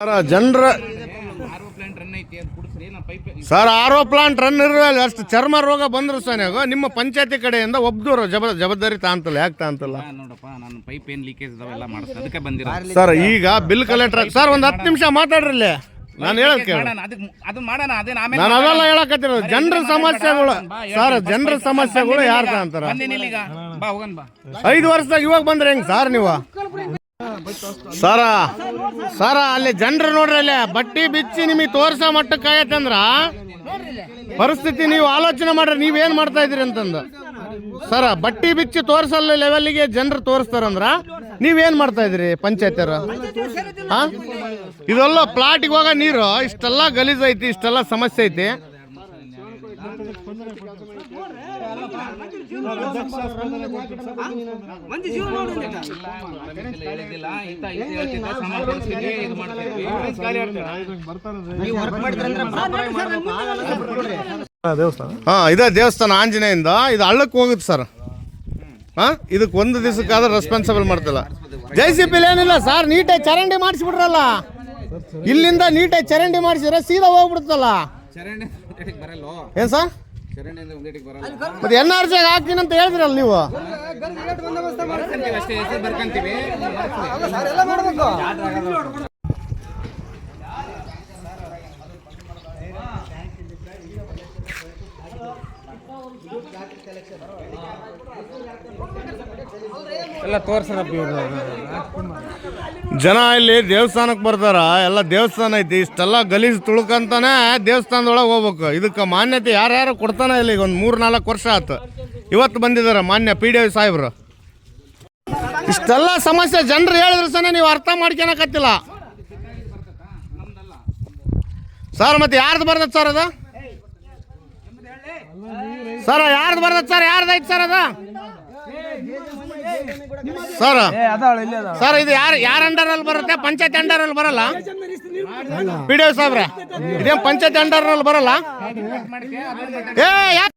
Sir ಜನರ R plant run ಐತಿ ಅದು ಕುಡಿಸ್ರಿ pipe sir RO plant run ಇರಲ್ಲ ಅಷ್ಟು ಚರ್ಮ ರೋಗ ಬಂದ್ರು ಸನ್ಯಾಗ ನಿಮ್ಮ ಪಂಚಾಯತಿ ಕಡೆಯಿಂದ ಒಬ್ದೂರು ಜಬ ಜವಾಬ್ದಾರಿ ತಾಂತಲ್ಲ ಯಾಕೆ ತಾಂತಲ್ಲ? ನೋಡಪ್ಪ ನಾನು ಪೈಪ್ ಏನ್ ಲೀಕೇಜ್ ಅದಾವೆಲ್ಲ ಮಾಡಿಸ್ ಅದಕ್ಕೆ ಬಂದಿರೋ ಸರ್ ಈಗ ಬಿಲ್ ಕಲೆಕ್ಟರ್ ಸರ್ ಒಂದು ಹತ್ತು ನಿಮಿಷ ಮಾತಾಡ್ರಿ ಇಲ್ಲಿ. ನಾನು ಹೇಳೋದು ಕೇಳಿ ನಾನು ಅದೆಲ್ಲ ಹೇಳಕತ್ತಿರೋದು ಜನರ ಸಮಸ್ಯೆಗಳು ಸರ್ ಜನರ ಸಮಸ್ಯೆಗಳು ಯಾರು ತಾಂತಾರ? ಬಂದೇನಿಲ್ಲ ಈಗ. ಬಾ ಹೋಗನ್ ಬಾ. ಐದು ವರ್ಷದಾಗ ಇವಾಗ ಬಂದ್ರೆ ಹೆಂಗ್ ಸರ್ ನೀವು? ಸರ ಸರ, ಅಲ್ಲಿ ಜನರು ನೋಡ್ರಿ ಅಲ್ಲಿ, ಬಟ್ಟಿ ಬಿಚ್ಚಿ ನಿಮಗೆ ತೋರ್ಸೋ ಮಟ್ಟಕ್ಕೆ ಕಾಯತಂದ್ರ ಪರಿಸ್ಥಿತಿ ನೀವು ಆಲೋಚನೆ ಮಾಡ್ರಿ ನೀವೇನು ಮಾಡ್ತಾ ಇದ್ದೀರಿ ಅಂತಂದು. ಸರ, ಬಟ್ಟಿ ಬಿಚ್ಚಿ ತೋರ್ಸಲ್ಲ ಲೆವೆಲ್ಗೆ ಜನರು ತೋರಿಸ್ತಾರಂದ್ರ ನೀವೇನ್ ಮಾಡ್ತಾ ಇದ್ದೀರಿ ಪಂಚಾಯತಿಯರು ಹಾ? ಇದೆಲ್ಲ ಪ್ಲಾಟಿಗೆ ಹೋಗೋ ನೀರು, ಇಷ್ಟೆಲ್ಲ ಗಲೀಜ್ ಐತಿ, ಇಷ್ಟೆಲ್ಲ ಸಮಸ್ಯೆ ಐತಿ. ಇದು ಮಾಡ್ತೀವಿ ಹಾ ಇದೇ ದೇವಸ್ಥಾನ ಆಂಜನೇಯಿಂದ. ಇದು ಹಳ್ಳಕ್ಕೆ ಹೋಗುತ್ತೆ ಸರ್. ಹಾ ಇದಕ್ಕೆ ಒಂದು ದಿವಸಕ್ಕಾದ್ರೆ ರೆಸ್ಪಾನ್ಸಿಬಲ್ ಮಾಡ್ತಿಲ್ಲ. ಜೈ ಸಿ ಪಿಲ್ ಏನಿಲ್ಲ ಸರ್ ನೀಟಾಗಿ ಚರಂಡಿ ಮಾಡಿಸ್ಬಿಟ್ರಲ್ಲ. ಇಲ್ಲಿಂದ ನೀಟಾಗಿ ಚರಂಡಿ ಮಾಡಿಸಿದ್ರೆ ಸೀದಾ ಹೋಗ್ಬಿಡ್ತಲ್ಲ. ಚರಂಡಿ ಒಂದೇಟಿಗೆ ಬರಲ್ಲೋ ಏನ್ ಸರ್? ಮತ್ತೆ ಎನ್ ಆರ್ ಹಾಕ್ತೀನಿ ಅಂತ ಹೇಳಿದ್ರಲ್ಲ ನೀವು? ಬರ್ಕಂತೀವಿ ಅಷ್ಟೇ ಹೆಸರು ಬರ್ಕಂತೀವಿ ಎಲ್ಲ ತೋರ್ಸರಪ್ಪ ಇವ್ರು ಜನ ಇಲ್ಲಿ ದೇವಸ್ಥಾನಕ್ಕೆ ಬರ್ತಾರ, ಎಲ್ಲ ದೇವಸ್ಥಾನ ಐತಿ, ಇಷ್ಟೆಲ್ಲ ಗಲೀಜು ತುಳ್ಕಂತಾನೆ ದೇವಸ್ಥಾನದೊಳಗೆ ಹೋಗ್ಬೇಕು. ಇದಕ್ಕೆ ಮಾನ್ಯತೆ ಯಾರ್ಯಾರು ಕೊಡ್ತಾನೆ ಇಲ್ಲಿ? ಈಗ ಒಂದು ಮೂರು ನಾಲ್ಕು ವರ್ಷ ಆಯ್ತು ಇವತ್ತು ಬಂದಿದ್ದಾರೆ ಮಾನ್ಯ ಪಿ ಡಿ ಸಾಹೇಬ್ರು. ಇಷ್ಟೆಲ್ಲ ಸಮಸ್ಯೆ ಜನರು ಹೇಳಿದ್ರು ಸಹ ನೀವು ಅರ್ಥ ಮಾಡ್ಕೊಳಕತ್ತಿಲ್ಲ ಸರ್, ಮತ್ತೆ ಯಾರ್ದು ಬರ್ದ ಸರ್ ಅದು? ಸರ್, ಯಾರ್ದು ಬರ್ದ ಸರ್? ಯಾರ್ದು ಐತೆ ಸರ್ ಅದು? ಸರ್. ಸರ್ ಇದು ಯಾರು ಯಾರ ಅಂಡರಲ್ಲಿ ಬರುತ್ತೆ? ಪಂಚಾಯತ್ ಅಂಡರ್ ಅಲ್ಲಿ ಬರಲ್ಲ? ಪಿ ಡಿ ಸಾಹೇಬ್ರೆ ಇದೇನು ಪಂಚಾಯತ್ ಅಂಡರ್ನಲ್ಲಿ ಬರಲ್ಲ? ಏ ಯಾಕೆ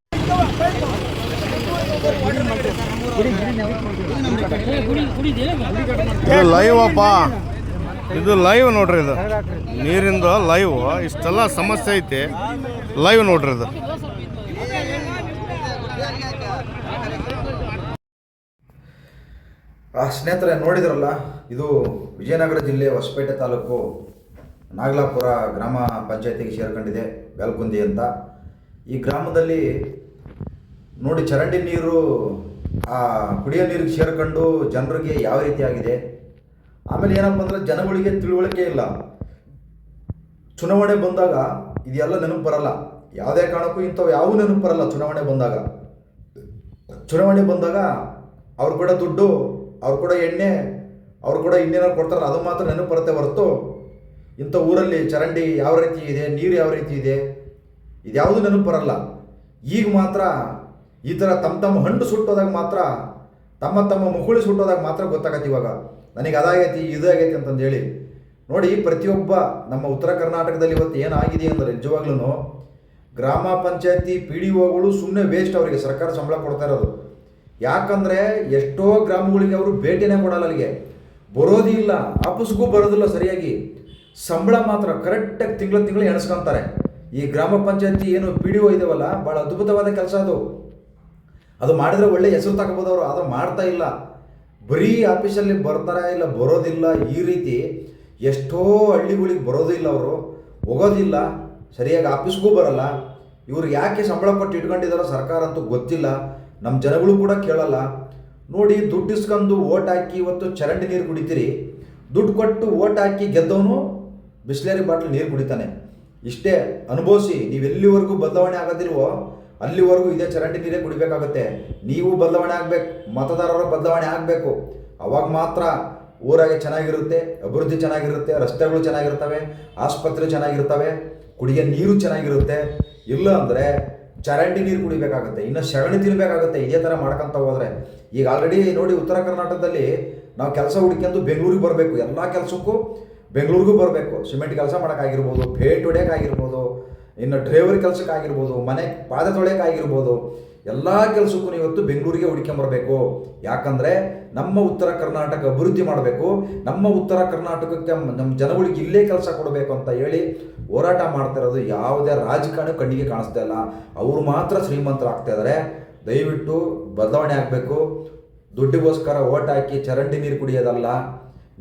ಇದು ಲೈವ್ ಅಪ್ಪ. ಇದು ಲೈವ್ ನೋಡ್ರಿ ಇದು. ನೀರಿಂದ ಲೈವ್ ಇಷ್ಟೆಲ್ಲ ಸಮಸ್ಯೆ ಐತಿ. ಲೈವ್ ನೋಡ್ರಿ ಇದು. ಆ ಸ್ನೇಹಿತರೆ ನೋಡಿದ್ರಲ್ಲ, ಇದು ವಿಜಯನಗರ ಜಿಲ್ಲೆ ಹೊಸಪೇಟೆ ತಾಲೂಕು ನಾಗಲಾಪುರ ಗ್ರಾಮ ಪಂಚಾಯತಿಗೆ ಸೇರ್ಕೊಂಡಿದೆ ಬೆಲ್ಕುಂದಿ ಅಂತ. ಈ ಗ್ರಾಮದಲ್ಲಿ ನೋಡಿ ಚರಂಡಿ ನೀರು, ಆ ಕುಡಿಯೋ ನೀರಿಗೆ ಸೇರ್ಕೊಂಡು ಜನರಿಗೆ ಯಾವ ರೀತಿ ಆಗಿದೆ? ಆಮೇಲೆ ಏನಪ್ಪ ಅಂದರೆ ಜನಗಳಿಗೆ ತಿಳುವಳಿಕೆ ಇಲ್ಲ. ಚುನಾವಣೆ ಬಂದಾಗ ಇದೆಲ್ಲ ನೆನಪು ಬರಲ್ಲ. ಯಾವುದೇ ಕಾರಣಕ್ಕೂ ಇಂಥವು ಯಾವೂ ನೆನಪು ಬರಲ್ಲ ಚುನಾವಣೆ ಬಂದಾಗ. ಚುನಾವಣೆ ಬಂದಾಗ ಅವ್ರು ಕೂಡ ದುಡ್ಡು ಅವ್ರು ಕೂಡ ಎಣ್ಣೆ, ಅವ್ರು ಕೂಡ ಇನ್ನೇನಾರು ಕೊಡ್ತಾರಲ್ಲ, ಅದು ಮಾತ್ರ ನೆನಪು ಬರುತ್ತೆ ಹೊರತು ಇಂಥ ಊರಲ್ಲಿ ಚರಂಡಿ ಯಾವ ರೀತಿ ಇದೆ, ನೀರು ಯಾವ ರೀತಿ ಇದೆ ಇದ್ಯಾವುದು ನೆನಪು ಬರಲ್ಲ. ಈಗ ಮಾತ್ರ ಈ ಥರ ತಮ್ಮ ತಮ್ಮ ಹಣ್ಣು ಸುಟ್ಟೋದಾಗ ಮಾತ್ರ, ತಮ್ಮ ತಮ್ಮ ಮುಕುಳಿ ಸುಟ್ಟೋದಾಗ ಮಾತ್ರ ಗೊತ್ತಾಗತ್ತೆ ಇವಾಗ. ನನಗೆ ಅದಾಗೈತಿ ಇದಾಗೈತಿ ಹೇಳಿ. ನೋಡಿ, ಪ್ರತಿಯೊಬ್ಬ ನಮ್ಮ ಉತ್ತರ ಕರ್ನಾಟಕದಲ್ಲಿ ಇವತ್ತು ಏನಾಗಿದೆ ಅಂದರೆ ನಿಜವಾಗ್ಲೂ ಗ್ರಾಮ ಪಂಚಾಯತಿ, ಪಿ ಡಿ ಒಗಳು ಸುಮ್ಮನೆ ವೇಸ್ಟ್ ಅವರಿಗೆ ಸರ್ಕಾರ ಸಂಬಳ ಕೊಡ್ತಾ ಇರೋದು. ಯಾಕಂದರೆ ಎಷ್ಟೋ ಗ್ರಾಮಗಳಿಗೆ ಅವರು ಭೇಟಿನೇ ಕೊಡಲ್ಲ ಅಲ್ಲಿಗೆ. ಬರೋದೇ ಇಲ್ಲ ಆಫೀಸ್ಗೂ ಬರೋದಿಲ್ಲ ಸರಿಯಾಗಿ. ಸಂಬಳ ಮಾತ್ರ ಕರೆಕ್ಟಾಗಿ ತಿಂಗಳು ತಿಂಗಳು ಎಣಿಸ್ಕೊಂತಾರೆ. ಈ ಗ್ರಾಮ ಪಂಚಾಯತಿ ಏನು ಪಿ ಡಿ ಒ ಇದಾವಲ್ಲ ಭಾಳ ಅದ್ಭುತವಾದ ಕೆಲಸ ಅದು. ಅದು ಮಾಡಿದ್ರೆ ಒಳ್ಳೆ ಹೆಸರು ತಗೋಬೋದು ಅವರು, ಆದರೆ ಮಾಡ್ತಾ ಇಲ್ಲ. ಬರೀ ಆಫೀಸಲ್ಲಿ ಬರ್ತಾರೆ ಇಲ್ಲ ಬರೋದಿಲ್ಲ ಈ ರೀತಿ ಎಷ್ಟೋ ಹಳ್ಳಿಗಳಿಗೆ ಬರೋದಿಲ್ಲ ಅವರು. ಹೋಗೋದಿಲ್ಲ, ಸರಿಯಾಗಿ ಆಫೀಸ್ಗೂ ಬರಲ್ಲ. ಇವ್ರು ಯಾಕೆ ಸಂಬಳ ಕೊಟ್ಟು ಇಟ್ಕೊಂಡಿದ್ದಾರೋ ಸರ್ಕಾರ ಅಂತೂ ಗೊತ್ತಿಲ್ಲ. ನಮ್ಮ ಜನಗಳು ಕೂಡ ಕೇಳಲ್ಲ. ನೋಡಿ, ದುಡ್ಡು ಇಸ್ಕೊಂಡು ಓಟ್ ಹಾಕಿ ಇವತ್ತು ಚರಂಡಿ ನೀರು ಕುಡಿತೀರಿ. ದುಡ್ಡು ಕೊಟ್ಟು ಓಟ್ ಹಾಕಿ ಗೆದ್ದವನು ಬಿಸ್ಲೇರಿ ಬಾಟ್ಲ್ ನೀರು ಕುಡಿತಾನೆ. ಇಷ್ಟೇ, ಅನುಭವಿಸಿ, ನೀವು ಎಲ್ಲಿವರೆಗೂ ಬದಲಾವಣೆ ಆಗೋದಿಲ್ವೋ ಅಲ್ಲಿವರೆಗೂ ಇದೇ ಚರಂಡಿ ನೀರೇ ಕುಡಿಬೇಕಾಗುತ್ತೆ. ನೀವು ಬದಲಾವಣೆ ಆಗಬೇಕು, ಮತದಾರರ ಬದಲಾವಣೆ ಆಗಬೇಕು. ಅವಾಗ ಮಾತ್ರ ಊರಾಗೆ ಚೆನ್ನಾಗಿರುತ್ತೆ, ಅಭಿವೃದ್ಧಿ ಚೆನ್ನಾಗಿರುತ್ತೆ, ರಸ್ತೆಗಳು ಚೆನ್ನಾಗಿರ್ತವೆ, ಆಸ್ಪತ್ರೆ ಚೆನ್ನಾಗಿರ್ತವೆ, ಕುಡಿಯೋ ನೀರು ಚೆನ್ನಾಗಿರುತ್ತೆ. ಇಲ್ಲ ಅಂದರೆ ಚರಂಡಿ ನೀರು ಕುಡಿಬೇಕಾಗುತ್ತೆ, ಇನ್ನು ಸೆಗಣಿ ತಿನ್ನಬೇಕಾಗುತ್ತೆ ಇದೇ ಥರ ಮಾಡ್ಕೊಂತ ಹೋದರೆ. ಈಗ ಆಲ್ರೆಡಿ ನೋಡಿ ಉತ್ತರ ಕರ್ನಾಟಕದಲ್ಲಿ ನಾವು ಕೆಲಸ ಹುಡ್ಕೊಂಡು ಬೆಂಗಳೂರಿಗೆ ಬರಬೇಕು, ಎಲ್ಲ ಕೆಲಸಕ್ಕೂ ಬೆಂಗಳೂರಿಗೂ ಬರಬೇಕು. ಸಿಮೆಂಟ್ ಕೆಲಸ ಮಾಡೋಕ್ಕಾಗಿರ್ಬೋದು, ಪೇಂಟ್ ಹೊಡ್ಯೋಕ್ಕಾಗಿರ್ಬೋದು, ಇನ್ನು ಡ್ರೈವರ್ ಕೆಲಸಕ್ಕಾಗಿರ್ಬೋದು, ಮನೆ ಪಾದ ತೊಳೆಯೋಕ್ಕಾಗಿರ್ಬೋದು ಎಲ್ಲ ಕೆಲಸಕ್ಕೂ ಇವತ್ತು ಬೆಂಗಳೂರಿಗೆ ಹುಡ್ಕೊಂಬರ್ಬೇಕು ಯಾಕಂದರೆ ನಮ್ಮ ಉತ್ತರ ಕರ್ನಾಟಕ ಅಭಿವೃದ್ಧಿ ಮಾಡಬೇಕು. ನಮ್ಮ ಉತ್ತರ ಕರ್ನಾಟಕಕ್ಕೆ ನಮ್ಮ ಜನಗಳಿಗೆ ಇಲ್ಲೇ ಕೆಲಸ ಕೊಡಬೇಕು ಅಂತ ಹೇಳಿ ಹೋರಾಟ ಮಾಡ್ತಾ ಇರೋದು ಯಾವುದೇ ರಾಜಕಾರಣ ಕಣ್ಣಿಗೆ ಕಾಣಿಸ್ತಾ ಇಲ್ಲ. ಅವರು ಮಾತ್ರ ಶ್ರೀಮಂತರಾಗ್ತಾ ಇದ್ದಾರೆ ದಯವಿಟ್ಟು ಬದಲಾವಣೆ ಆಗಬೇಕು. ದುಡ್ಡಿಗೋಸ್ಕರ ಓಟ್ ಹಾಕಿ ಚರಂಡಿ ನೀರು ಕುಡಿಯೋದಲ್ಲ.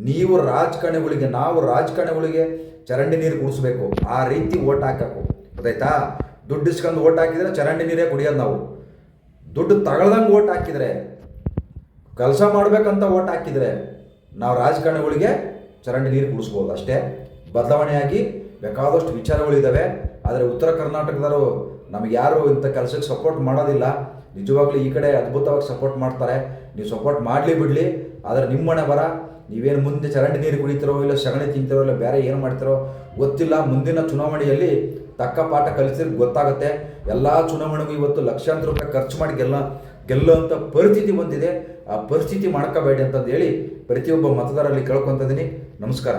ನೀವು ರಾಜಕಾರಣಿಗಳಿಗೆ, ನಾವು ರಾಜಕಾರಣಿಗಳಿಗೆ ಚರಂಡಿ ನೀರು ಕುಡಿಸ್ಬೇಕು. ಆ ರೀತಿ ಓಟ್ ಹಾಕಬೇಕು. ಗೊತ್ತಾಯ್ತಾ? ದುಡ್ಡು ಇಸ್ಕೊಂಡು ಓಟ್ ಹಾಕಿದ್ರೆ ಚರಂಡಿ ನೀರೇ ಕುಡಿಯೋದು ನಾವು. ದುಡ್ಡು ತಗೊಳ್ದಂಗೆ ಓಟ್ ಹಾಕಿದರೆ, ಕೆಲಸ ಮಾಡಬೇಕಂತ ಓಟ್ ಹಾಕಿದರೆ ನಾವು ರಾಜಕಾರಣಿಗಳಿಗೆ ಚರಂಡಿ ನೀರು ಕುಡಿಸ್ಬೋದು ಅಷ್ಟೇ. ಬದಲಾವಣೆಯಾಗಿ ಬೇಕಾದಷ್ಟು ವಿಚಾರಗಳಿದ್ದಾವೆ ಆದರೆ ಉತ್ತರ ಕರ್ನಾಟಕದವರು ನಮಗೆ ಯಾರು ಇಂಥ ಕೆಲಸಕ್ಕೆ ಸಪೋರ್ಟ್ ಮಾಡೋದಿಲ್ಲ. ನಿಜವಾಗ್ಲೂ ಈ ಕಡೆ ಅದ್ಭುತವಾಗಿ ಸಪೋರ್ಟ್ ಮಾಡ್ತಾರೆ. ನೀವು ಸಪೋರ್ಟ್ ಮಾಡಲಿ ಬಿಡಲಿ, ಆದರೆ ನಿಮ್ಮ ಮನೆ ಬರ ನೀವೇನು ಮುಂದೆ ಚರಂಡಿ ನೀರು ಕುಡಿತೀರೋ ಇಲ್ಲ ಸಗಣಿ ತಿಂತಿರೋ ಇಲ್ಲ ಬೇರೆ ಏನು ಮಾಡ್ತಿರೋ ಗೊತ್ತಿಲ್ಲ. ಮುಂದಿನ ಚುನಾವಣೆಯಲ್ಲಿ ತಕ್ಕ ಪಾಠ ಕಲಿಸಿದ್ರೆ ಗೊತ್ತಾಗುತ್ತೆ. ಎಲ್ಲ ಚುನಾವಣೆಗೂ ಇವತ್ತು ಲಕ್ಷಾಂತರ ರೂಪಾಯಿ ಖರ್ಚು ಮಾಡಿ ಗೆಲ್ಲ ಗೆಲ್ಲುವಂಥ ಪರಿಸ್ಥಿತಿ ಬಂದಿದೆ. ಆ ಪರಿಸ್ಥಿತಿ ಮಾಡ್ಕೋಬೇಡಿ ಅಂತಂದು ಹೇಳಿ ಪ್ರತಿಯೊಬ್ಬ ಮತದಾರರಲ್ಲಿ ಕೇಳ್ಕೊತಿದ್ದೀನಿ ನಮಸ್ಕಾರ.